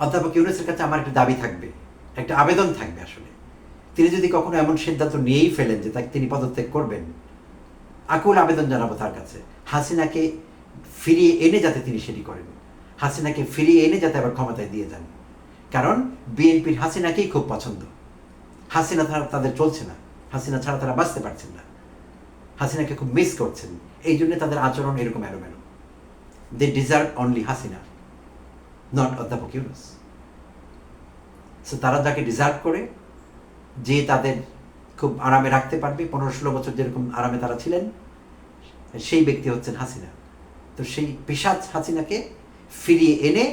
অধ্যাপক ইউনুসের কাছে আমার একটা দাবি থাকবে, একটা আবেদন থাকবে আসলে। তিনি যদি কখনো এমন সিদ্ধান্ত নিয়েই ফেলেন যে তাকে তিনি পদত্যাগ করবেন, আকুল আবেদন জানাব তার কাছে। হাসিনাকে ফিরিয়ে এনে যাতে তিনি সেটি করেন। হাসিনাকে ফিরিয়ে এনে যাতে আবার ক্ষমতায় দিয়ে যান। কারণ বিএনপির হাসিনাকেই খুব পছন্দ। হাসিনা ছাড়া তাদের চলছে না। হাসিনা ছাড়া তারা বাঁচতে পারছেন না। হাসিনাকে খুব মিস করছেন। এই জন্য তাদের আচরণ এরকম এলোমেলো। They deserve only Hasina. Not অধ্যাপক ইউনুস সো তারা যাকে ডিজার্ভ করে, যে তাদের খুব আরামে রাখতে পারবে, পনেরো ষোলো বছর যেরকম আরামে তারা ছিলেন, সেই ব্যক্তি হচ্ছেন হাসিনা। তো সেই পিসাজ হাসিনাকে ফিরিয়ে এনে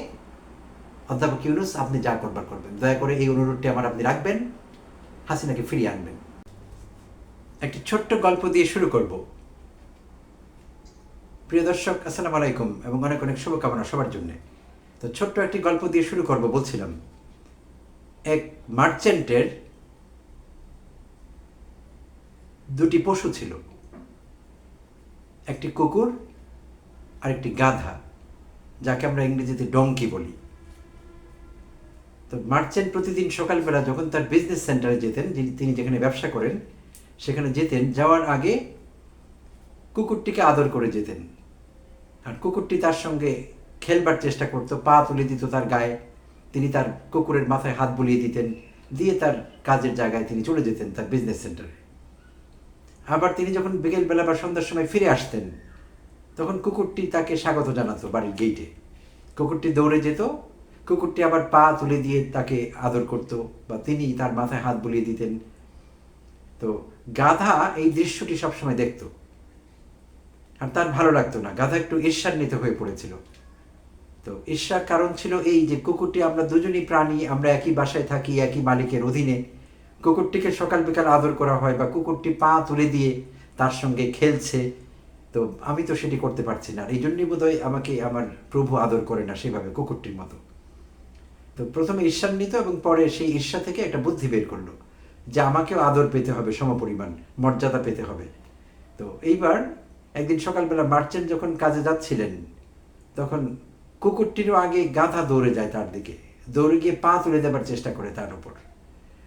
অধ্যাপক ইউনুস আপনি যা করবার করবেন। দয়া করে এই অনুরোধটি আমার আপনি রাখবেন, হাসিনাকে ফিরিয়ে আনবেন। একটি ছোট্ট গল্প দিয়ে শুরু করব। প্রিয় দর্শক, আসসালামু আলাইকুম এবং অনেক অনেক শুভকামনা সবার জন্য। তো ছোট্ট একটি গল্প দিয়ে শুরু করব, বলছিলাম। এক মার্চেন্টের দুটি পশু ছিল। একটি কুকুর আর একটি গাধা, যাকে আমরা ইংরেজিতে ডঙ্কি বলি। তো মার্চেন্ট প্রতিদিন সকালবেলা যখন তার বিজনেস সেন্টারে যেতেন তিনি যেখানে ব্যবসা করেন, সেখানে যেতেন। যাওয়ার আগে কুকুরটিকে আদর করে যেতেন। আর কুকুরটি তার সঙ্গে খেলবার চেষ্টা করতো, পা তুলে দিত তার গায়ে। তিনি তার কুকুরের মাথায় হাত বুলিয়ে দিতেন, দিয়ে তার কাজের জায়গায় তিনি চলে যেতেন তার বিজনেস সেন্টারে আবার তিনি যখন বিকেলবেলা বা সন্ধ্যার সময় ফিরে আসতেন, তখন কুকুরটি তাকে স্বাগত জানাতো বাড়ির গেইটে কুকুরটি দৌড়ে যেত, কুকুরটি আবার পা তুলে দিয়ে তাকে আদর করত বা তিনি তার মাথায় হাত বুলিয়ে দিতেন। তো গাধা এই দৃশ্যটি সবসময় দেখতো। আর তার ভালো লাগতো না, গাধা একটু ঈর্ষান্বিত হয়ে পড়েছিল। তো ঈর্ষার কারণ ছিল এই যে কুকুরটি, আমরা দুজনই প্রাণী, আমরা একই বাসায় থাকি, একই মালিকের অধীনে। কুকুরটিকে সকাল বিকাল আদর করা হয় বা কুকুরটি পা তুলে দিয়ে তার সঙ্গে খেলছে। তো আমি তো সেটি করতে পারছি না। এই জন্যই বোধহয় আমাকে আমার প্রভু আদর করে না সেভাবে কুকুরটির মতো। তো প্রথমে ঈর্ষান্বিত এবং পরে সেই ঈর্ষা থেকে একটা বুদ্ধি বের করল যে আমাকেও আদর পেতে হবে, সমপরিমাণ মর্যাদা পেতে হবে। তো এইবার একদিন সকালবেলা মার্চেন্ট যখন কাজে যাচ্ছিলেন, তখন কুকুরটিরও আগে গাধা দৌড়ে যায় তার দিকে। দৌড়ে গিয়ে পা তুলে দেবার চেষ্টা করে তার উপর।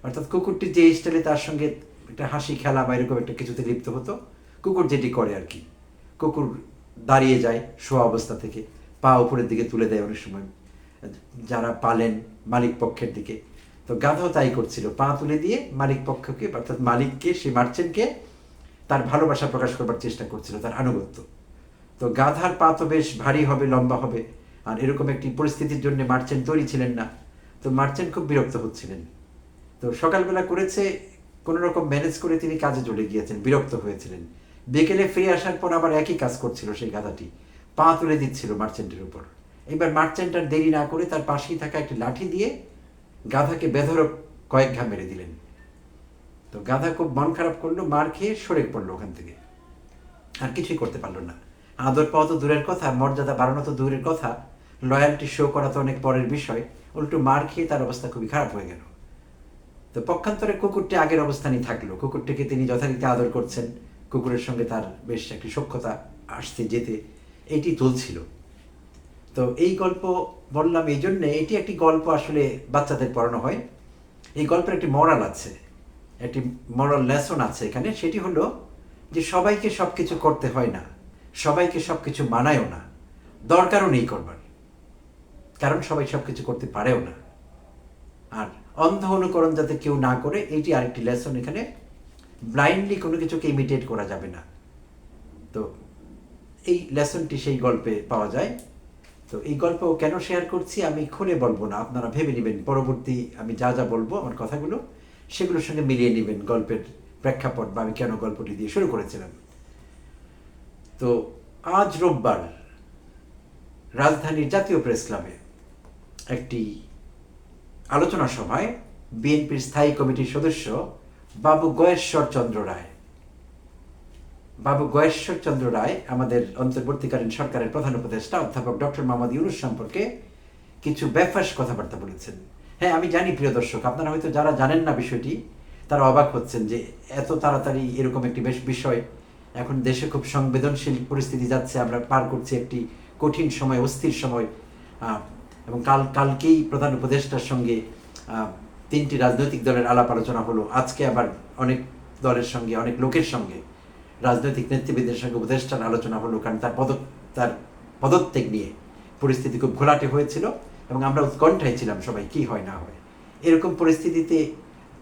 অর্থাৎ কুকুরটি যে স্টাইলে তার সঙ্গে একটা হাসি খেলা বা এরকম একটা কিছুতে লিপ্ত হতো, কুকুর যেটি করে আর কি। কুকুর দাঁড়িয়ে যায় শোয়া অবস্থা থেকে, পা উপরের দিকে তুলে দেয় অনেক সময়। যারা পালেন মালিক পক্ষের দিকে। তো গাধাও তাই করছিল, পা তুলে দিয়ে মালিক পক্ষকে, অর্থাৎ মালিককে, সে মার্চেন্টকে তার ভালোবাসা প্রকাশ করবার চেষ্টা করছিল, তার আনুগত্য। তো গাধার পা তো বেশ ভারী হবে, লম্বা হবে আর এরকম একটি পরিস্থিতির জন্য মার্চেন্ট তৈরি ছিলেন না। তো মার্চেন্ট খুব বিরক্ত হচ্ছিলেন। তো সকালবেলা করেছে, কোনো রকম ম্যানেজ করে তিনি কাজে চলে গিয়েছেন, বিরক্ত হয়েছিলেন। বিকেলে ফিরে আসার পর আবার একই কাজ করছিল সেই গাধাটি, পা তুলে দিচ্ছিল মার্চেন্টের উপর। এবার মার্চেন্ট আর দেরি না করে তার পাশেই থাকা একটি লাঠি দিয়ে গাধাকে বেধরক কয়েক ঘা মেরে দিলেন। তো গাধা খুব মন খারাপ করল, মার খেয়ে সরে পড়ল ওখান থেকে। আর কিছুই করতে পারল না। আদর পাওয়া তো দূরের কথা, মর্যাদা বাড়ানো তো দূরের কথা। লয়্যালটি শো করা তো অনেক পরের বিষয়। উল্টো মার খেয়ে তার অবস্থা খুবই খারাপ হয়ে গেল। তো পক্ষান্তরে কুকুরটি আগের অবস্থানই থাকল। কুকুরটিকে তিনি যথারীতি আদর করছেন। কুকুরের সঙ্গে তার বেশ একটি সক্ষতা আসতে যেতে। এটি চলছিল তো এই গল্প বললাম এই জন্যে, এটি একটি গল্প আসলে বাচ্চাদের পড়ানো হয়। এই গল্পের একটি মরাল আছে। একটি মরাল লেসন আছে এখানে। সেটি হলো যে সবাইকে সব কিছু করতে হয় না। সবাইকে সব কিছু মানায়ও না। দরকারও নেই করবার। কারণ সবাই সব কিছু করতে পারেও না। আর অন্ধ অনুকরণ যাতে কেউ না করে এটি আরেকটি লেসন এখানে। ব্লাইন্ডলি কোনো কিছুকে ইমিটেট করা যাবে না। তো এই লেসনটি সেই গল্পে পাওয়া যায়। তো এই গল্প কেন শেয়ার করছি আমি খুলে বলব না। আপনারা ভেবে নেবেন। পরবর্তী আমি যা যা বলব, আমার কথাগুলো, সেগুলোর সঙ্গে মিলিয়ে নেবেন গল্পের প্রেক্ষাপট বা আমি কেন গল্পটি দিয়ে শুরু করেছিলাম। তো আজ রোববার রাজধানীর জাতীয় প্রেস ক্লাবে একটি আলোচনা সভায় বিএনপির স্থায়ী কমিটির সদস্য বাবু গয়েশ্বর চন্দ্র রায়। বাবু গয়েশ্বর চন্দ্র রায় আমাদের অন্তর্বর্তীকালীন সরকারের প্রধান উপদেষ্টা, অধ্যাপক ডক্টর মোহাম্মদ ইউনুস সম্পর্কে কিছু ব্যাফাস কথাবার্তা বলেছেন। হ্যাঁ আমি জানি প্রিয় দর্শক, আপনারা হয়তো যারা জানেন না বিষয়টি, তারা অবাক হচ্ছেন যে এত তাড়াতাড়ি এরকম একটি বেশ বিষয় এখন দেশে খুব সংবেদনশীল পরিস্থিতি যাচ্ছে, আমরা পার করছি একটি কঠিন সময়, অস্থির সময় এবং কাল, কালকেই প্রধান উপদেষ্টার সঙ্গে তিনটি রাজনৈতিক দলের আলাপ আলোচনা হলো। আজকে আবার অনেক দলের সঙ্গে, অনেক লোকের সঙ্গে রাজনৈতিক নেতৃবৃন্দের সঙ্গে উপদেষ্টার আলোচনা হলো, কারণ তার পদ তার পদত্যাগ নিয়ে পরিস্থিতি খুব ঘোলাটে হয়েছিল এবং আমরা উৎকণ্ঠায় ছিলাম সবাই, কি হয় না হয়। এরকম পরিস্থিতিতে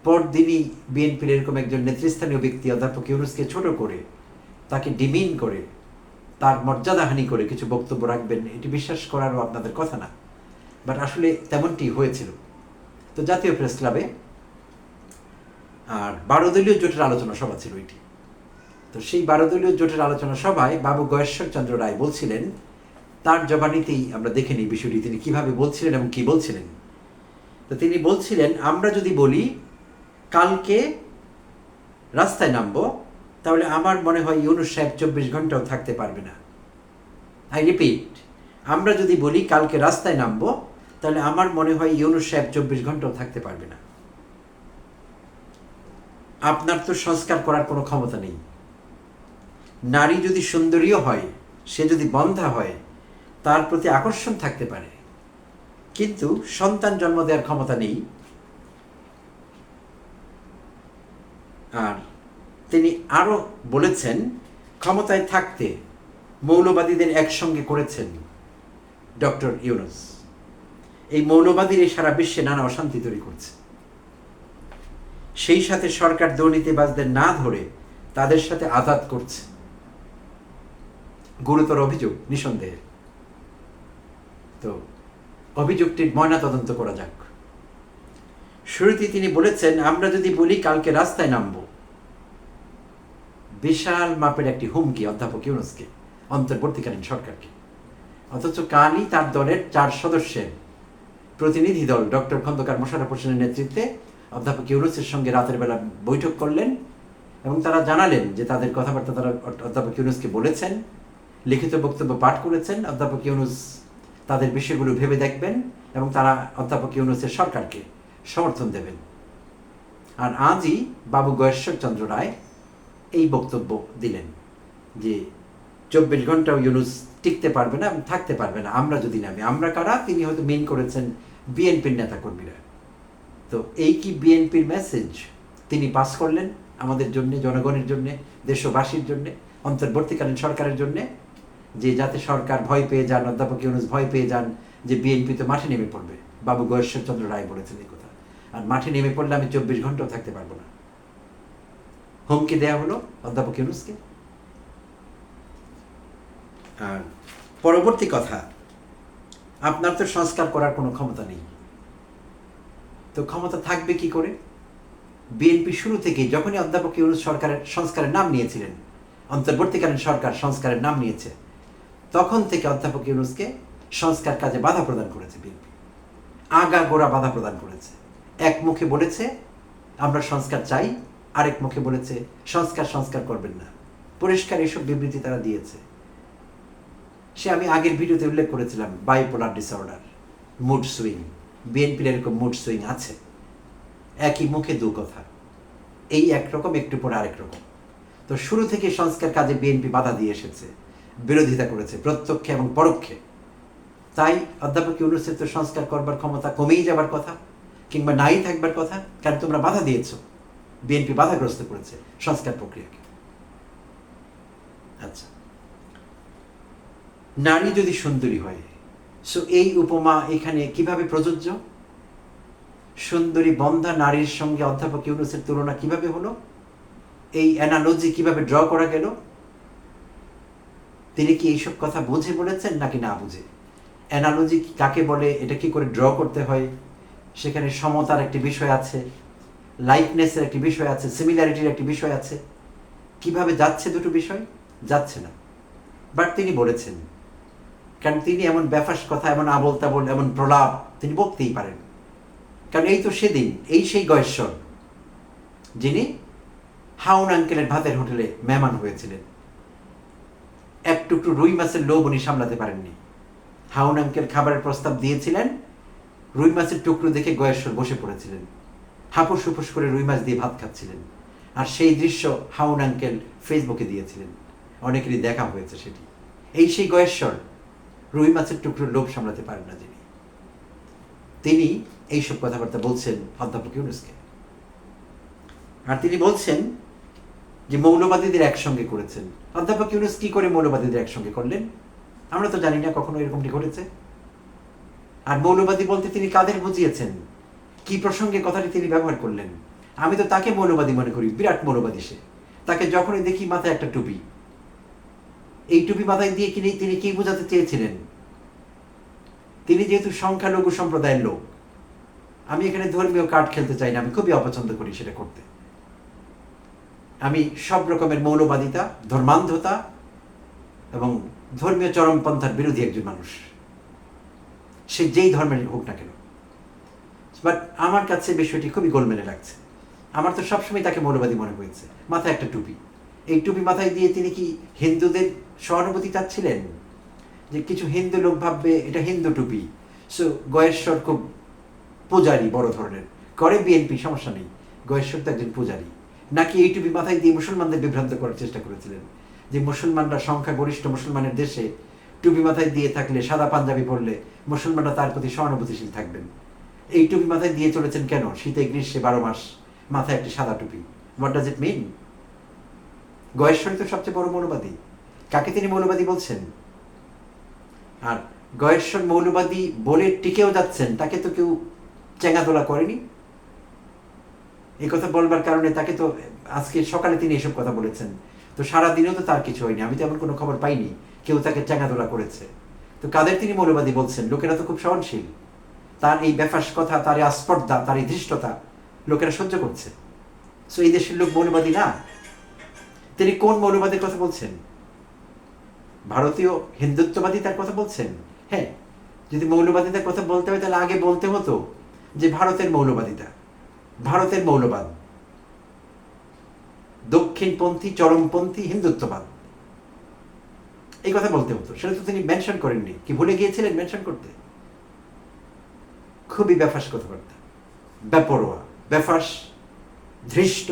পরদিনই বিএনপির এরকম একজন নেতৃস্থানীয় ব্যক্তি অধ্যাপক ইউনুসকে ছোট করে তাকে ডিমিন করে, তার মর্যাদাহানি করে কিছু বক্তব্য রাখবেন, এটি বিশ্বাস করারও আপনাদের কথা না। বাট আসলে তেমনটি হয়েছিল। তো জাতীয় প্রেস ক্লাবে আর বারো দলীয় জোটের আলোচনা সভা ছিল এটি। তো সেই বারো দলীয় জোটের আলোচনা সভায় বাবু গয়েশ্বর চন্দ্র রায় বলছিলেন, তার জবানিতেই আমরা দেখে নিই বিষয়টি, তিনি কীভাবে বলছিলেন এবং কি বলছিলেন। তো তিনি বলছিলেন, আমরা যদি বলি, কালকে রাস্তায় নামবো তাহলে আমার মনে হয় ইউনুস সাহেব চব্বিশ ঘন্টাও থাকতে পারবে না। আই রিপিট আমরা যদি বলি কালকে রাস্তায় নামবো, তাহলে আমার মনে হয় ইউনুস সাহেব চব্বিশ ঘন্টাও থাকতে পারবে না। আপনার তো সংস্কার করার কোনো ক্ষমতা নেই। নারী যদি সুন্দরীও হয়, সে যদি বন্ধা হয়, তার প্রতি আকর্ষণ থাকতে পারে। কিন্তু সন্তান জন্ম দেওয়ার ক্ষমতা নেই আর তিনি আরও বলেছেন, ক্ষমতায় থাকতে মৌলবাদীদের একসঙ্গে করেছেন ডক্টর ইউনুস। এই মৌলবাদীর এই সারা বিশ্বে নানা অশান্তি তৈরি করছে। সেই সাথে সরকার দুর্নীতিবাজদের না ধরে তাদের সাথে আঘাত করছে। গুরুতর অভিযোগ নিঃসন্দেহে। তো অভিযোগটির ময়নাতদন্ত করা যাক। শুরুতে তিনি বলেছেন, আমরা যদি বলি কালকে রাস্তায় নামবো বিশাল মাপের একটি হুমকি অধ্যাপক ইউনুসকে, অন্তর্বর্তীকালীন সরকারকে। অথচ কালই তার দলের চার সদস্যের প্রতিনিধি দল ডক্টর খন্দকার মোশাররফ হোসেনের নেতৃত্বে অধ্যাপক ইউনুসের সঙ্গে রাতের বেলা বৈঠক করলেন এবং তারা জানালেন যে তাদের কথাবার্তা তারা অধ্যাপক ইউনুসকে বলেছেন, লিখিত বক্তব্য পাঠ করেছেন। অধ্যাপক ইউনুস তাদের বিষয়গুলো ভেবে দেখবেন এবং তারা অধ্যাপক ইউনুসের সরকারকে সমর্থন দেবেন। আর আজই বাবু গয়েশ্বর চন্দ্র রায় এই বক্তব্য দিলেন যে চব্বিশ ঘন্টাও ইউনুস টিকতে পারবে না, থাকতে পারবে না। আমরা যদি নামি, আমরা কারা? তিনি হয়তো মেন করেছেন বিএনপির নেতাকর্মীরা। তো এই কি বিএনপির মেসেজ তিনি পাস করলেন আমাদের জন্য, জনগণের জন্য, দেশবাসীর জন্য, অন্তর্বর্তীকালীন সরকারের জন্য? যে যাতে সরকার ভয় পেয়ে যান, অধ্যাপক ইউনুস ভয় পেয়ে যান যে বিএনপি তো মাঠে নেমে পড়বে। বাবু গয়েশ্বর চন্দ্র রায় বলেছেন এই কথা। আর মাঠে নেমে পড়লে আমি চব্বিশ ঘন্টাও থাকতে পারব না। হুমকি দেয়া হলো অধ্যাপক ইউনুসকে। আর পরবর্তী কথা, আপনার তো সংস্কার করার কোনো ক্ষমতা নেই। তো ক্ষমতা থাকবে কি করে? বিএনপি শুরু থেকেই যখনই অধ্যাপক ইউনুস সরকারের সংস্কারের নাম নিয়েছিলেন, অন্তর্বর্তীকালীন সরকার সংস্কারের নাম নিয়েছে, তখন থেকে অধ্যাপক ইউনুসকে সংস্কার কাজে বাধা প্রদান করেছে বিএনপি। আগা গোড়া বাধা প্রদান করেছে। এক মুখে বলেছে, আমরা সংস্কার চাই আরেক মুখে বলেছে, সংস্কার সংস্কার করবেন না। পরিষ্কার এসব বিবৃতি তারা দিয়েছে। সে আমি আগের ভিডিওতে উল্লেখ করেছিলাম বাইপোলার ডিসঅর্ডার মুড সুইং বিএনপির এরকম মুড সুইং আছে। একই মুখে দু কথা, এই একরকম একটু পরে আরেক রকম। তো শুরু থেকে সংস্কার কাজে বিএনপি বাধা দিয়ে এসেছে, বিরোধিতা করেছে, প্রত্যক্ষে এবং পরোক্ষে। তাই অধ্যাপক ইউনুসের তো সংস্কার করবার ক্ষমতা কমেই যাবার কথা, কিংবা নাই থাকবার কথা কারণ তোমরা বাধা দিয়েছ? বিএনপি বাধাগ্রস্ত করেছে সংস্কার প্রক্রিয়াকে। আচ্ছা। নারী যদি সুন্দরী হয় সো এই উপমা এখানে কীভাবে প্রযোজ্য? সুন্দরী বন্ধা নারীর সঙ্গে অধ্যাপক ইউনুসের তুলনা কীভাবে হলো? এই অ্যানালজি কীভাবে ড্র করা গেল? তিনি কি এইসব কথা বুঝে বলেছেন নাকি না বুঝে? অ্যানালজি কাকে বলে, এটা কি করে ড্র করতে হয়? সেখানে সমতার একটি বিষয় আছে। লাইকনেসের একটি বিষয় আছে সিমিলারিটির একটি বিষয় আছে। কীভাবে যাচ্ছে দুটো বিষয়? যাচ্ছে না। বাট তিনি বলেছেন, কারণ তিনি এমন ব্যাফাস কথা, এমন আবল তাবল এমন প্রলাপ তিনি বলতেই পারেন। কারণ এই তো সেদিন, এই সেই গয়েশ্বর, যিনি হাউন আঙ্কেলের ভাতের হোটেলে মেহমান হয়েছিলেন। এক টুকরো রুই মাছের লোভ উনি সামলাতে পারেননি। হাউন আঙ্কেল খাবারের প্রস্তাব দিয়েছিলেন, রুই মাছের টুকরো দেখে গয়েশ্বর বসে পড়েছিলেন। হাপুস হুপুস করে রুই মাছ দিয়ে ভাত খাচ্ছিলেন। আর সেই দৃশ্য হাউন আঙ্কেল ফেসবুকে দিয়েছিলেন। অনেকেরই দেখা হয়েছে সেটি। এই সেই গয়েশ্বর, রুই মাছের টুকরো লোভ সামলাতে পারেন না যিনি তিনি এইসব কথাবার্তা বলছেন অধ্যাপক ইউনুসকে। আর তিনি বলছেন যে মৌলবাদীদের একসঙ্গে করেছেন। অধ্যাপক ইউনুস কি করে মৌলবাদীদের একসঙ্গে করলেন? আমরা তো জানি না কখনো এরকমটি ঘটেছে। আর মৌলবাদী বলতে তিনি কাদের বুঝিয়েছেন? কি প্রসঙ্গে কথাটি তিনি ব্যবহার করলেন? আমি তো তাকে মৌলবাদী মনে করি, বিরাট মৌলবাদী সে। তাকে যখনই দেখি মাথায় একটা টুপি। এই টুপি মাথায় দিয়ে কিনে তিনি কি বোঝাতে চেয়েছিলেন? তিনি যেহেতু সংখ্যালঘু সম্প্রদায়ের লোক, আমি এখানে ধর্মীয় কার্ড খেলতে চাই না, আমি খুবই অপছন্দ করি সেটা করতে। আমি সব রকমের মৌলবাদিতা, ধর্মান্ধতা এবং ধর্মীয় চরমপন্থার বিরোধী একজন মানুষ। সে যেই ধর্মের হোক না কেন। বাট আমার কাছে বিষয়টি খুবই গোলমেলে লাগছে। আমার তো সবসময় তাকে মৌলবাদী মনে হয়েছে। মাথায় একটা টুপি। এই টুপি মাথায় দিয়ে তিনি কি হিন্দুদের সহানুভূতি চাচ্ছিলেন? যে কিছু হিন্দু লোক ভাববে এটা হিন্দু টুপি। সো গয়েশ্বর খুব পূজারি, বড় ধরনের। করে বিএনপি, সমস্যা নেই। গয়েশ্বর তো একজন পূজারি। নাকি এই টুপি মাথায় দিয়ে মুসলমানদের বিভ্রান্ত করার চেষ্টা করেছিলেন? যে মুসলমানরা সংখ্যাগরিষ্ঠ মুসলমানের দেশে টুপি মাথায় দিয়ে থাকলে সাদা পাঞ্জাবি পরলে মুসলমানরা তার প্রতি সহানুভূতিশীল থাকবেন। এই টুপি মাথায় দিয়ে চলেছেন কেন? শীতে গ্রীষ্মে বারো মাস মাথায় একটি সাদা টুপি। What does it mean Goyeshwari তো সবচেয়ে বড় মৌলবাদী। কাকে তিনি মৌলবাদী বলছেন? আর গয়েশ্বর মৌলবাদী বলে টিকেও যাচ্ছেন, তাকে তো কেউ চেঙ্গাদোলা করেনি? এই কথা বলবার কারণে তাকে তো আজকে সকালে তিনি এসব কথা বলেছেন। তো সারা দিনেও তো তার কিছু হয়নি, আমি তো এমন কোনো খবর পাইনি, কেউ তাকে চেঙ্গাদোলা করেছে। তো কাদের তিনি মৌলবাদী বলছেন? লোকেরা তো খুব সহনশীল। তার এই ব্যাফাস কথা, তার এই আস্পর্ধা, তার এই ধৃষ্টতা লোকেরা সহ্য করছে। সো এই দেশের লোক মৌলবাদী না। তিনি কোন মৌলবাদীর কথা বলছেন? ভারতীয় হিন্দুত্ববাদী তার কথা বলছেন? হ্যাঁ যদি মৌলবাদীদের কথা বলতে হয়, তাহলে আগে বলতে হতো যে ভারতের মৌলবাদিতা ভারতের মৌলবাদ। দক্ষিণপন্থী, চরমপন্থী হিন্দুত্ববাদ। এই কথা বলতে হতো। সেটা তো তিনি মেনশন করেননি। কি ভুলে গিয়েছিলেন মেনশন করতে? খুবই ব্যাফাস কথাবার্তা। ব্যাপরোয়া ব্যাফাস ধৃষ্ট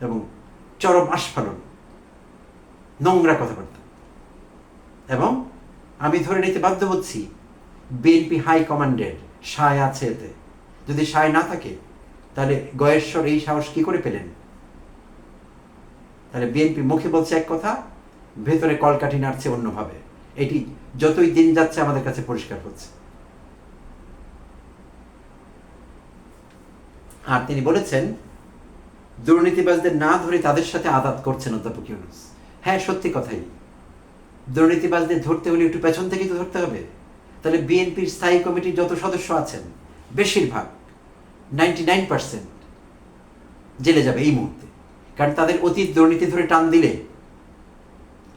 এবং চরম আস্ফালন। নোংরা কথাবার্তা। এবং আমি ধরে নিতে বাধ্য হচ্ছি বিএনপি হাই কমান্ডের সায় আছে এতে। যদি সায় না থাকে, তাহলে গয়েশ্বর এই সাহস কি করে পেলেন? তাহলে বিএনপি মুখে বলছে এক কথা, ভেতরে কলকাঠি নাড়ছে অন্যভাবে। এটি যতই দিন যাচ্ছে আমাদের কাছে পরিষ্কার হচ্ছে আর তিনি বলেছেন, দুর্নীতিবাজদের না ধরে তাদের সাথে আদাত করছেন অধ্যাপক ইউনুস। হ্যাঁ সত্যি কথাই। দুর্নীতিবাজদের ধরতে হলে একটু পেছন থেকেই তো ধরতে হবে। তাহলে বিএনপির স্থায়ী কমিটির যত সদস্য আছেন, বেশিরভাগ নাইনটি নাইন পার্সেন্ট জেলে যাবে এই মুহূর্তে। কারণ তাদের অতীত দুর্নীতি ধরে টান দিলে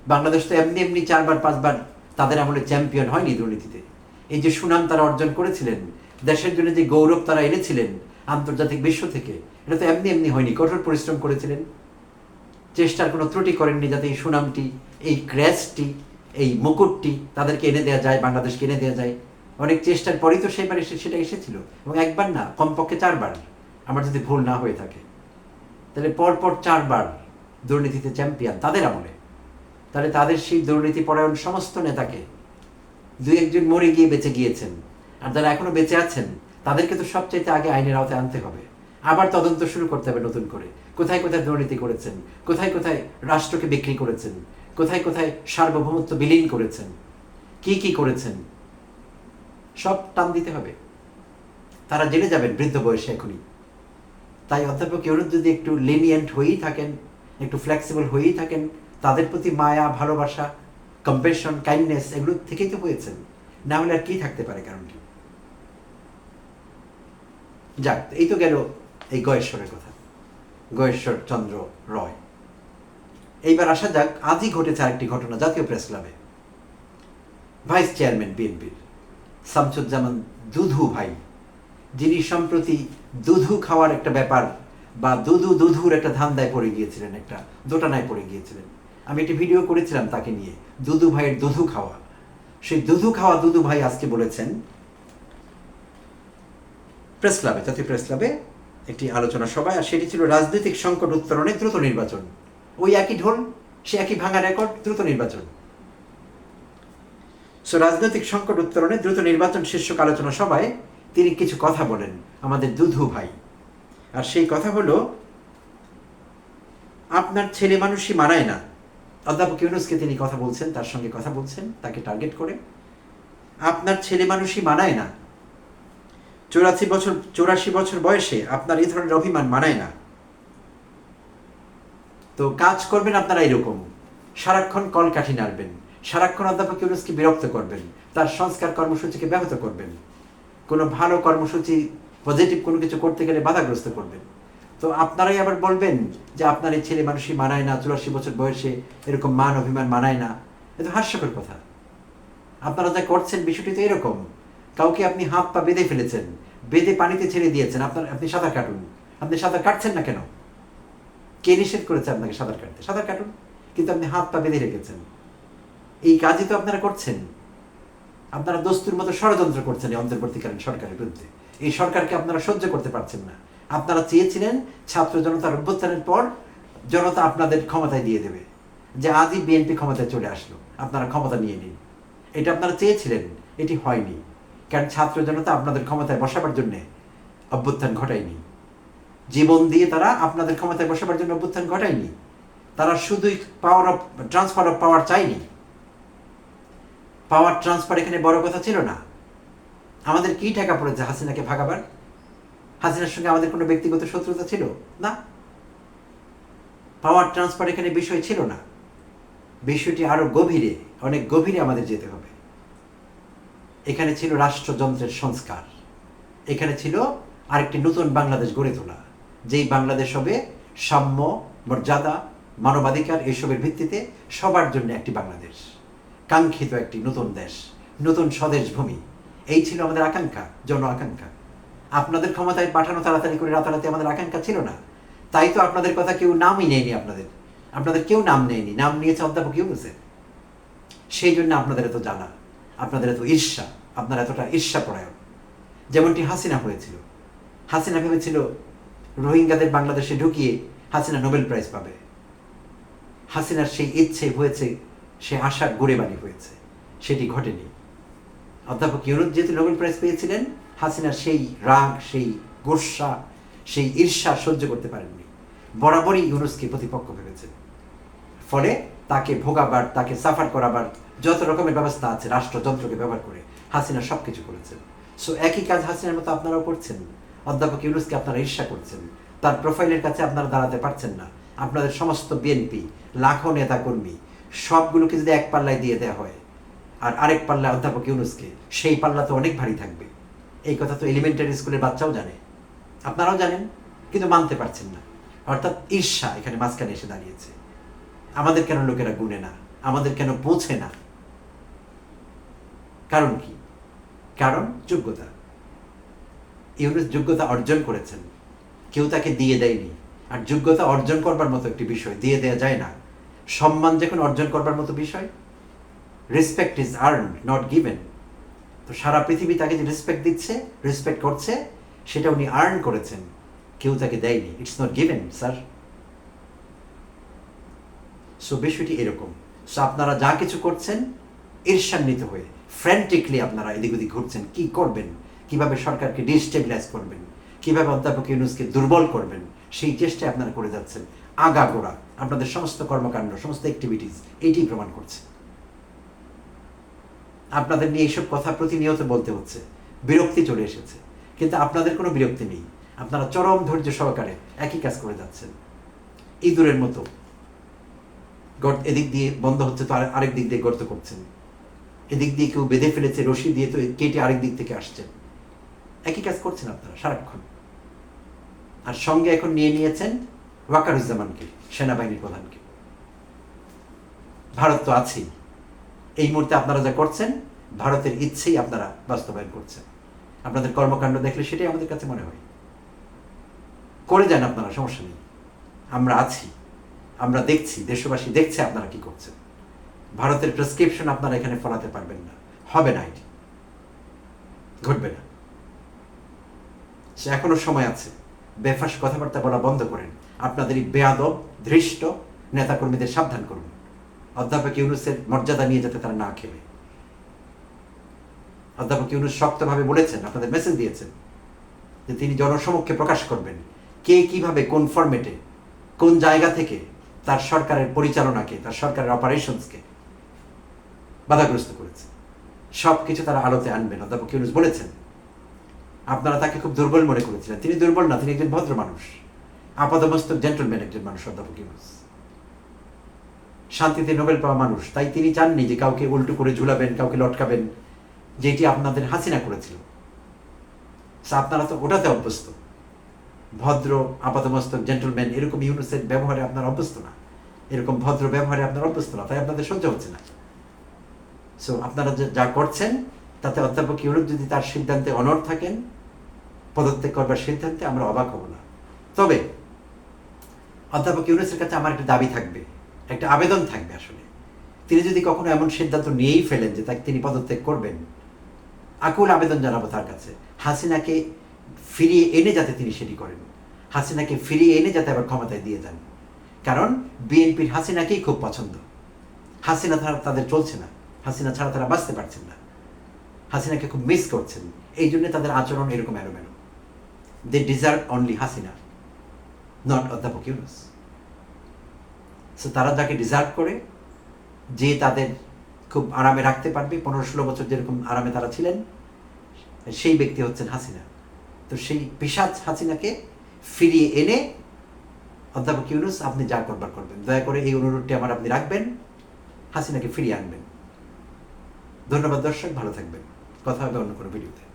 বাংলাদেশ তো এমনি এমনি চারবার, পাঁচবার তাদের আমলে চ্যাম্পিয়ন হয়নি দুর্নীতিতে। এই যে সুনাম তারা অর্জন করেছিলেন, দেশের জন্য যে গৌরব তারা এনেছিলেন আন্তর্জাতিক বিশ্ব থেকে। এটা তো এমনি এমনি হয়নি। কঠোর পরিশ্রম করেছিলেন। চেষ্টার কোনো ত্রুটি করেননি যাতে এই সুনামটি, এই ক্র্যাশটি এই মুকুটটি তাদেরকে এনে দেওয়া যায়, বাংলাদেশকে এনে দেওয়া যায়। অনেক চেষ্টার পরেই তো সেবার এসে সেটা এসেছিল। এবং একবার না, কমপক্ষে চারবার। আমার যদি ভুল না হয়ে থাকে। তাহলে পরপর চারবার দুর্নীতিতে চ্যাম্পিয়ন তাদের আমলে। তাহলে তাদের সেই দুর্নীতি পরায়ণ সমস্ত নেতাকে দুই একজন মরে গিয়ে বেঁচে গিয়েছেন। আর যারা এখনও বেঁচে আছেন তাদেরকে তো সবচাইতে আগে আইনের আওতায় আনতে হবে। আবার তদন্ত শুরু করতে হবে নতুন করে। কোথায় কোথায় দুর্নীতি করেছেন? কোথায় কোথায় রাষ্ট্রকে বিক্রি করেছেন? কোথায় কোথায় সার্বভৌমত্ব বিলীন করেছেন? কি কি করেছেন? সব টান দিতে হবে। তারা জেনে যাবেন বৃদ্ধ বয়সে এখনই। তাই অধ্যাপক ইউনুস যদি একটু লিনিয়েন্ট হয়েই থাকেন, একটু ফ্লেক্সিবল হয়েই থাকেন, তাদের প্রতি মায়া, ভালোবাসা কম্পেশন কাইন্ডনেস এগুলো থেকেই তো হয়েছেন। না হলে আর কি থাকতে পারে কারণটি? যাক, এই তো গেল এই গয়েশ্বরের কথা। গয়েশ্বর চন্দ্র রয়। এইবার আসা যাক, আজই ঘটেছে আরেকটি ঘটনা জাতীয় প্রেস ক্লাবে। ভাইস চেয়ারম্যান বিএনপির, শামসুজ্জামান দুধু ভাই, যিনি সম্প্রতি দুধু খাওয়ার একটা ব্যাপার বা দুধু দুধুর একটা ধান্দায় পড়ে গিয়েছিলেন, একটা দোটানায় পড়ে গিয়েছিলেন। আমি একটি ভিডিও করেছিলাম তাকে নিয়ে, দুধু ভাইয়ের দুধু খাওয়া। সেই দুধু খাওয়া দুধু ভাই আজকে বলেছেন প্রেস ক্লাবে, জাতীয় প্রেস ক্লাবে একটি আলোচনা সভায় আর সেটি ছিল রাজনৈতিক সংকট উত্তরণে দ্রুত নির্বাচন। ওই একই ঢোল, সে একই ভাঙা রেকর্ড, দ্রুত নির্বাচন। সো রাজনৈতিক সংকট উত্তরণে দ্রুত নির্বাচন শীর্ষক আলোচনা সভায় তিনি কিছু কথা বলেন, আমাদের দুধু ভাই। আর সেই কথা হলো, আপনার ছেলে মানুষই মানায় না। অধ্যাপক ইউনুসকে তিনি কথা বলছেন, তার সঙ্গে কথা বলছেন, তাকে টার্গেট করে। আপনার ছেলে মানুষই মানায় না। চৌরাশি বছর চৌরাশি বছর বয়সে আপনার এই ধরনের অভিমান মানায় না। তো কাজ করবেন আপনারা এরকম। সারাক্ষণ কলকাঠি নাড়বেন। সারাক্ষণ অধ্যাপক ইউনুসকে বিরক্ত করবেন। তার সংস্কার কর্মসূচিকে ব্যাহত করবেন। কোনো ভালো কর্মসূচি পজিটিভ কোনো কিছু করতে গেলে বাধাগ্রস্ত করবেন। তো আপনারাই আবার বলবেন যে আপনার এই ছেলে মানুষই মানায় না, চুরাশি বছর বয়সে এরকম মান অভিমান মানায় না। এ তো হাস্যকর কথা। আপনারা যা করছেন বিষয়টি তো এরকম। কাউকে আপনি হাত পা বেঁধে ফেলেছেন, বেঁধে পানিতে ছেড়ে দিয়েছেন, আপনার, আপনি সাঁতার কাটুন। আপনি সাঁতার কাটছেন না কেন? কে নিষেধ করেছে আপনাকে সাঁতার কাটতে? সাঁতার কাটুন। কিন্তু আপনি হাত পা বেঁধে রেখেছেন। এই কাজই তো আপনারা করছেন। আপনারা দস্তুর মতো ষড়যন্ত্র করছেন এই অন্তর্বর্তীকালীন সরকারের বিরুদ্ধে। এই সরকারকে আপনারা সহ্য করতে পারছেন না। আপনারা চেয়েছিলেন ছাত্র জনতার অভ্যুত্থানের পর জনতা আপনাদের ক্ষমতায় দিয়ে দেবে। যে আজই বিএনপি ক্ষমতায় চলে আসলো। আপনারা ক্ষমতা নিয়ে নিন। এটা আপনারা চেয়েছিলেন। এটি হয়নি। কারণ ছাত্র জনতা আপনাদের ক্ষমতায় বসাবার জন্য অভ্যুত্থান ঘটায়নি। জীবন দিয়ে তারা আপনাদের ক্ষমতায় বসাবার জন্য অভ্যুত্থান ঘটায়নি। তারা শুধুই power of transfer of power চায়নি। পাওয়ার ট্রান্সফার এখানে বড় কথা ছিল না। আমাদের কি টাকা পড়েছে হাসিনাকে ভাগাবার? হাসিনার সঙ্গে আমাদের কোনো ব্যক্তিগত শত্রুতা ছিল না? পাওয়ার ট্রান্সফার এখানে বিষয় ছিল না। বিষয়টি আরও গভীরে, অনেক গভীরে আমাদের যেতে হবে। এখানে ছিল রাষ্ট্রযন্ত্রের সংস্কার। এখানে ছিল আরেকটি নতুন বাংলাদেশ গড়ে তোলা। যেই বাংলাদেশ হবে সাম্য, মর্যাদা, মানবাধিকার এসবের ভিত্তিতে সবার জন্য একটি বাংলাদেশ। কাঙ্ক্ষিত একটি নতুন দেশ, নতুন স্বদেশ ভূমি। এই ছিল আমাদের আকাঙ্ক্ষা, জন আকাঙ্ক্ষা। আপনাদের ক্ষমতায় পাঠানো তাড়াতাড়ি করে রাতারাতি আমাদের আকাঙ্ক্ষা ছিল না। তাই তো আপনাদের কথা কেউ নামই নেয়নি আপনাদের। আপনাদের কেউ নাম নেয়নি। নাম নিয়েছে অধ্যাপক ইউনুসের। সেই জন্য আপনাদের এত জানা আপনাদের এত ঈর্ষা, আপনার এতটা ঈর্ষা পরায়ণ যেমনটি হাসিনা হয়েছিল। হাসিনা ভেবেছিল, রোহিঙ্গাদের বাংলাদেশে ঢুকিয়ে হাসিনা নোবেল প্রাইজ পাবে। হাসিনার সেই ইচ্ছে হয়েছে, সে আশার গোড়েবাড়ি হয়েছে। সেটি ঘটেনি। অধ্যাপক ইউনুস যেহেতু নোবেল প্রাইজ পেয়েছিলেন, হাসিনার সেই রাগ, সেই গোস্বা সেই ঈর্ষা সহ্য করতে পারেননি। বরাবরই ইউনুসকে প্রতিপক্ষ ভেবেছেন। ফলে তাকে ভোগাবার, তাকে সাফার করাবার যত রকমের ব্যবস্থা আছে রাষ্ট্রযন্ত্রকে ব্যবহার করে, হাসিনা সব কিছু করেছেন। সো একই কাজ হাসিনার মতো আপনারাও করছেন। অধ্যাপক ইউনুসকে আপনারা ঈর্ষা করছেন। তার প্রোফাইলের কাছে আপনারা দাঁড়াতে পারছেন না। আপনাদের সমস্ত বিএনপি লাখো নেতা কর্মী সবগুলোকে যদি এক পাল্লায় দিয়ে দেওয়া হয়, আর আরেক পাল্লা অধ্যাপক ইউনুসকে, সেই পাল্লা তো অনেক ভারী থাকবে। এই কথা তো এলিমেন্টারি স্কুলের বাচ্চাও জানে। আপনারাও জানেন, কিন্তু মানতে পারছেন না। অর্থাৎ ঈর্ষা এখানে মাঝখানে এসে দাঁড়িয়েছে। আমাদের কেন লোকেরা গুনে না? আমাদের কেন পৌঁছে না? কারণ কি? কারণ যোগ্যতা। ইউনুস যোগ্যতা অর্জন করেছেন। কেউ তাকে দিয়ে দেয়নি। আর যোগ্যতা অর্জন করবার মতো একটি বিষয়, দিয়ে দেয়া যায় না। সম্মান যখন অর্জন করবার মতো বিষয় respect is earn not given তো সারা পৃথিবী তাকে যে রেসপেক্ট দিচ্ছে রেসপেক্ট করছে, সেটা উনি আর্ন করেছেন। কেউ তাকে দেয়নি। It's not given sir so বিষয়টি এরকম। সো আপনারা যা কিছু করছেন, ঈর্ষান্বিত হয়ে। ফ্র্যান্টিকলি আপনারা এদিক ওদিক ঘুরছেন, কি করবেন? কীভাবে সরকারকে ডিস্টেবিলাইজ করবেন? কীভাবে অধ্যাপক ইউনুসকে দুর্বল করবেন? সেই চেষ্টায় আপনারা করে যাচ্ছেন। আগা গোড়া আপনাদের সমস্ত কর্মকাণ্ড, সমস্ত অ্যাক্টিভিটিস এইটি প্রমাণ করছে। আপনাদের নিয়ে এইসব কথা প্রতিনিয়ত বলতে হচ্ছে। বিরক্তি চলে এসেছে। কিন্তু আপনাদের কোনো বিরক্তি নেই। আপনারা চরম ধৈর্য সহকারে একই কাজ করে যাচ্ছেন। ইঁদুরের মতো গর্ত, এদিক দিয়ে বন্ধ হচ্ছে তো আরেক দিক দিয়ে গর্ত করছেন। এদিক দিয়ে কেউ বেঁধে ফেলেছে, রশি দিয়ে তো কেটে আরেক দিক থেকে আসছেন একই কাজ করছেন আপনারা সারাক্ষণ। আর সঙ্গে এখন নিয়ে নিয়েছেন ওয়াকারুজ্জামানকে, সেনাবাহিনীর প্রধানকে। ভারত তো আছেই। এই মুহূর্তে আপনারা যা করছেন, ভারতের ইচ্ছেই আপনারা বাস্তবায়ন করছেন। আপনাদের কর্মকাণ্ড দেখলে সেটাই আমাদের কাছে মনে হয়। করে যান আপনারা, সমস্যা নেই। আমরা আছি। আমরা দেখছি, দেশবাসী দেখছে আপনারা কি করছেন। ভারতের প্রেসক্রিপশন আপনারা এখানে ফলাতে পারবেন না। হবে না এটি। ঘটবে না। সে এখনও সময় আছে। বেফাস কথাবার্তা বলা বন্ধ করেন। আপনাদের এই বেয়াদব, ধৃষ্ট নেতাকর্মীদের সাবধান করুন। অধ্যাপক ইউনুসের মর্যাদা নিয়ে যাতে তারা না খেলে। অধ্যাপক ইউনুস শক্তভাবে বলেছেন, আপনাদের মেসেজ দিয়েছেন যে তিনি জনসমক্ষে প্রকাশ করবেন কে কীভাবে কোন ফরম্যাটে কোন জায়গা থেকে তার সরকারের পরিচালনাকে, তার সরকারের অপারেশনসকে বাধাগ্রস্ত করেছে। সব কিছু তারা আলোতে আনবেন অধ্যাপক ইউনুস বলেছেন, আপনারা তাকে খুব দুর্বল মনে করেছিলেন। তিনি দুর্বল না, তিনি একজন ভদ্র মানুষ। আপাদমস্তক জেন্টলম্যান একজন মানুষ, অধ্যাপক ইউনুস শান্তিতে নোবেল পাওয়া মানুষ, তাই তিনি চাননি যে কাউকে উল্টো করে ঝুলাবেন, কাউকে লটকাবেন, যেটি আপনাদের হাসিনা করেছিল। আপনারা তো ওটাতে অভ্যস্ত। ভদ্র আপাতমস্তক জেন্টলম্যান এরকম ইউনুসের ব্যবহারে আপনার অভ্যস্ত না। এরকম ভদ্র ব্যবহারে আপনার অভ্যস্ত না, তাই আপনাদের সহ্য হচ্ছে না। সো আপনারা যে- করছেন, তাতে অধ্যাপক ইউনুস যদি তার সিদ্ধান্তে অনড় থাকেন, পদত্যাগ করবার সিদ্ধান্তে আমরা অবাক হব না। তবে, অধ্যাপক ইউনুসের কাছে আমার একটা দাবি থাকবে, একটা আবেদন থাকবে আসলে। তিনি যদি কখনো এমন সিদ্ধান্ত নিয়েই ফেলেন যে তাকে তিনি পদত্যাগ করবেন, আকুল আবেদন জানাব তার কাছে। হাসিনাকে ফিরিয়ে এনে যাতে তিনি সেটি করেন। হাসিনাকে ফিরিয়ে এনে যাতে আবার ক্ষমতায় দিয়ে যান। কারণ, বিএনপির হাসিনাকেই খুব পছন্দ। হাসিনা তাদের চলছে না। হাসিনা ছাড়া তারা বাঁচতে পারছেন না। হাসিনাকে খুব মিস করছেন। এই জন্য তাদের আচরণ এরকম এলোমেলো। They deserve only Hasina not অধ্যাপক ইউনুস সো তারা যাকে ডিজার্ভ করে, যে তাদের খুব আরামে রাখতে পারবে পনেরো ষোলো বছর যেরকম আরামে তারা ছিলেন, সেই ব্যক্তি হচ্ছেন হাসিনা। তো সেই পিসাজ হাসিনাকে ফিরিয়ে এনে অধ্যাপক ইউনুস আপনি যা করবার করবেন। দয়া করে এই অনুরোধটি আমার আপনি রাখবেন, হাসিনাকে ফিরিয়ে আনবেন। ধন্যবাদ দর্শক ভালো থাকবেন। কথা হবে অন্য কোনো ভিডিওতে।